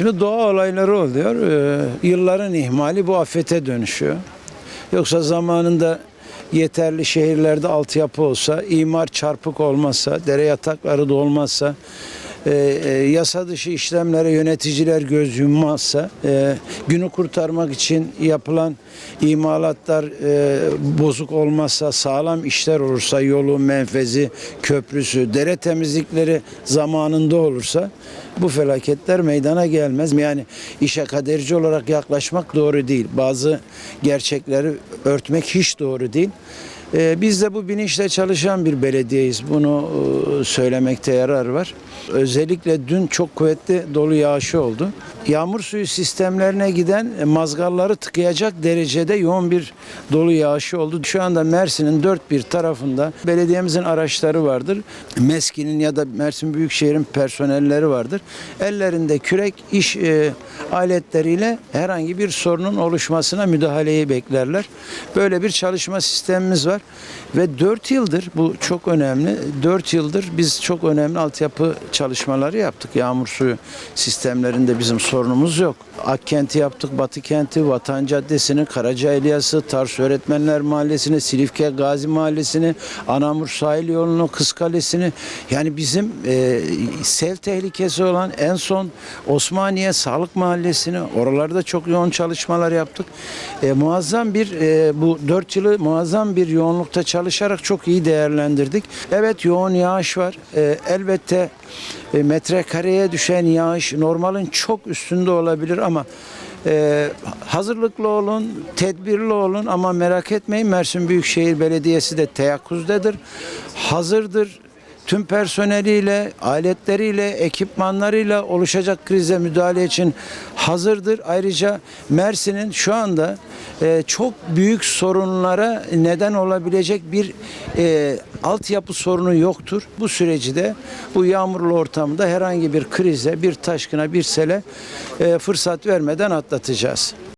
Şimdi doğa olayları oluyor. Ee, yılların ihmali bu afete dönüşüyor. Yoksa zamanında yeterli şehirlerde altyapı olsa, imar çarpık olmazsa, dere yatakları da e, e, yasa dışı işlemlere yöneticiler göz yummazsa, e, günü kurtarmak için yapılan imalatlar e, bozuk olmazsa, sağlam işler olursa, yolu, menfezi, köprüsü, dere temizlikleri zamanında olursa bu felaketler meydana gelmez. Yani işe kaderci olarak yaklaşmak doğru değil. Bazı gerçekleri örtmek hiç doğru değil. Ee, Biz de bu bilinçle çalışan bir belediyeyiz. Bunu e, söylemekte yarar var. Özellikle dün çok kuvvetli dolu yağışı oldu. Yağmur suyu sistemlerine giden mazgalları tıkayacak derecede yoğun bir dolu yağışı oldu. Şu anda Mersin'in dört bir tarafında belediyemizin araçları vardır. MESKİ'nin ya da Mersin Büyükşehir'in personelleri vardır. Ellerinde kürek, iş e, aletleriyle herhangi bir sorunun oluşmasına müdahaleyi beklerler. Böyle bir çalışma sistemimiz var. Ve 4 yıldır bu çok önemli. 4 yıldır biz çok önemli altyapı çalışmaları yaptık. Yağmur suyu sistemlerinde bizim sorunumuz yok. Akkent'i yaptık, Batı Kenti, Vatan Caddesi'ni, Karaca Elyası, Tars Öğretmenler Mahallesi'ni, Silifke Gazi Mahallesi'ni, Anamur Sahil Yolu'nu, Kız Kalesi'ni. Yani bizim e, sel tehlikesi olan en son Osmaniye Sağlık Mahallesi'ni, oralarda çok yoğun çalışmalar yaptık. E, muazzam bir, e, bu 4 yılı muazzam bir yoğunlukta çalışarak çok iyi değerlendirdik. Evet yoğun yağış var. E, elbette e, metrekareye düşen yağış normalin çok üstünde olabilir ama e, hazırlıklı olun, tedbirli olun ama merak etmeyin Mersin Büyükşehir Belediyesi de teyakkuzdadır, hazırdır. Tüm personeliyle, aletleriyle, ekipmanlarıyla oluşacak krize müdahale için hazırdır. Ayrıca Mersin'in şu anda e, çok büyük sorunlara neden olabilecek bir e, altyapı sorunu yoktur. Bu süreci de bu yağmurlu ortamda herhangi bir krize, bir taşkına, bir sele e, fırsat vermeden atlatacağız.